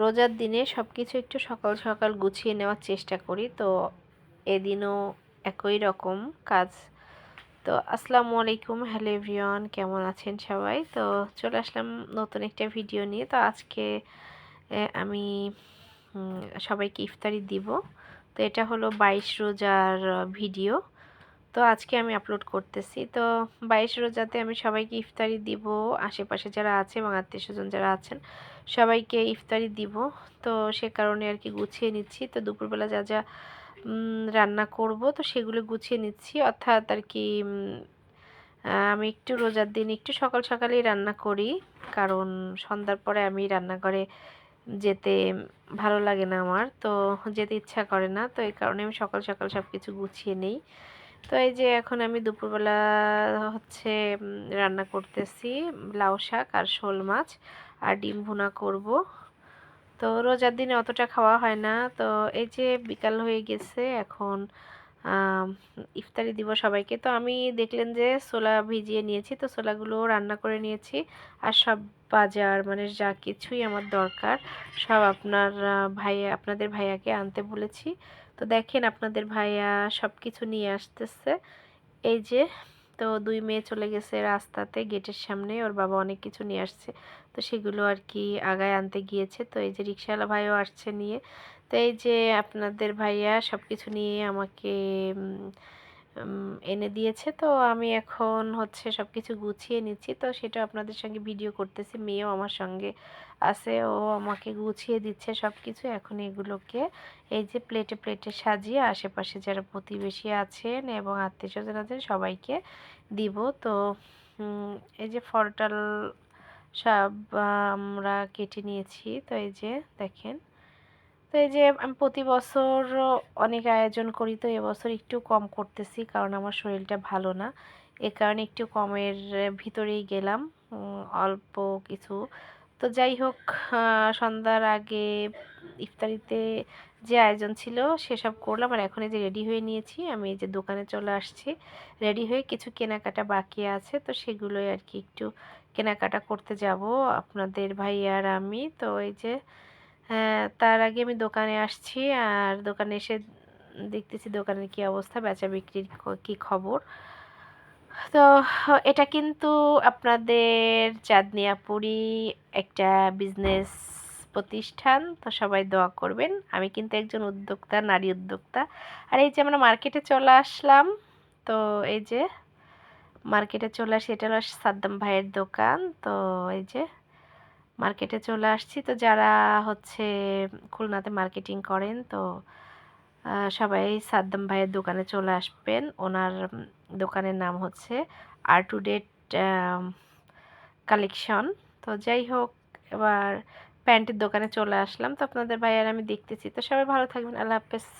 রোজার দিনে সব কিছু একটু সকাল সকাল গুছিয়ে নেওয়ার চেষ্টা করি। তো এদিনও একই রকম কাজ। তো আসসালামু আলাইকুম, হ্যালো এভরিওয়ান, কেমন আছেন সবাই? তো চলে আসলাম নতুন একটা ভিডিও নিয়ে। তো আজকে আমি সবাইকে ইফতারি দিব। তো এটা হলো বাইশ রোজার ভিডিও। তো আজকে আমি আপলোড করতেছি। তো বাইশ রোজাতে আমি সবাইকে ইফতারি দিব। আশেপাশে যারা আছে এবং আত্মীয় স্বজন যারা আছেন, সবাইকে ইফতারি দিব। তো সে কারণে আর কি গুছিয়ে নিচ্ছি। তো দুপুরবেলা যা যা রান্না করব, তো সেগুলো গুছিয়ে নিচ্ছি। অর্থাৎ আর কি আমি একটু রোজার দিন একটু সকাল সকালেই রান্না করি। কারণ সন্ধ্যার পরে আমি রান্নাঘরে যেতে ভালো লাগে না আমার। তো যেতে ইচ্ছা করে না। তো এই কারণে আমি সকাল সকাল সব কিছু গুছিয়ে নেই। তো এই যে এখন আমি দুপুরবেলা হচ্ছে রান্না করতেছি লাউ শাক আর শোল মাছ আর ডিম ভুনা করব। তো রোজার দিনে অতটা খাওয়া হয় না। তো এই যে বিকাল হয়ে গেছে এখন ইফতারি দিব সবাইকে। তো আমি দেখলেন যে ছোলা ভিজিয়ে নিয়েছি, তো ছোলাগুলো রান্না করে নিয়েছি। আর সব বাজার মানে যা কিছুই আমার দরকার, সব আপনার ভাইয়া, আপনাদের ভাইয়াকে আনতে বলেছি। তো দেখেন আপনাদের ভাইয়া সব কিছু নিয়ে আসতেছে। এই যে, তো দুই মেয়ে চলে গেছে রাস্তাতে, গেটের সামনে, ওর বাবা অনেক কিছু নিয়ে আসছে। তো সেগুলো আর কি আগায় আনতে গিয়েছে। তো এই যে রিক্সাওয়ালা ভাইও আসছে নিয়ে। তো এই যে আপনাদের ভাইয়া সব কিছু নিয়ে আমাকে এনে দিয়েছে। তো আমি এখন হচ্ছে সব কিছু গুছিয়ে নিচ্ছি। তো সেটা আপনাদের সঙ্গে ভিডিও করতেছি। মেয়েও আমার সঙ্গে আছে। ও আমাকে গুছিয়ে দিচ্ছে সব কিছু এখন এগুলোকে এই যে প্লেটে প্লেটে সাজিয়ে আশেপাশে যারা প্রতিবেশী আছেন এবং আত্মীয় স্বজন আছেন সবাইকে দিব। তো এই যে ফরটাল সব আমরা কেটে নিয়েছি। তো এই যে দেখেন তো এই যে আমি প্রতি বছর অনেক আয়োজন করি, তো এবছর একটু কম করতেছি, কারণ আমার শরীরটা ভালো না। এ কারণে একটু কমের ভিতরেই গেলাম অল্প কিছু। তো যাই হোক সন্ধ্যার আগে ইফতারিতে যে আয়োজন ছিল, সেসব করলাম, আর এখন এই যে রেডি হয়ে নিয়েছি, আমি এই যে দোকানে চলে আসছি। রেডি হয়ে কিছু কেনাকাটা বাকি আছে, তো সেগুলোই আর কি একটু কেনাকাটা করতে যাব, আপনাদের ভাই আর আমি। তো এই যে তার আগে আমি দোকানে আসছি আর দোকানে এসে দেখতেছি দোকানের কি অবস্থা, বেচা বিক্রির কি খবর। তো এটা কিন্তু আপনাদের চাঁদনিয়াপুরি একটা বিজনেস প্রতিষ্ঠান, তো সবাই দোয়া করবেন। আমি কিন্তু একজন উদ্যোক্তা, নারী উদ্যোক্তা। আর এই যে আমরা মার্কেটে চলে আসলাম, তো এই যে মার্কেটে চলে আসি, এটা হলো সাদ্দাম ভাইয়ের দোকান। তো এই যে মার্কেটে চলে আসছি। তো যারা হচ্ছে খুলনাতে মার্কেটিং করেন, তো সবাই সাদ্দাম ভাইয়ের দোকানে চলে আসবেন। ওনার দোকানের নাম হচ্ছে আর টু ডেট কালেকশন তো যাই হোক, এবার প্যান্টের দোকানে চলে আসলাম। তো আপনাদের ভাইয়ার আমি দেখতেছি। তো সবাই ভালো থাকবেন। আল্লাহ হাফেজ।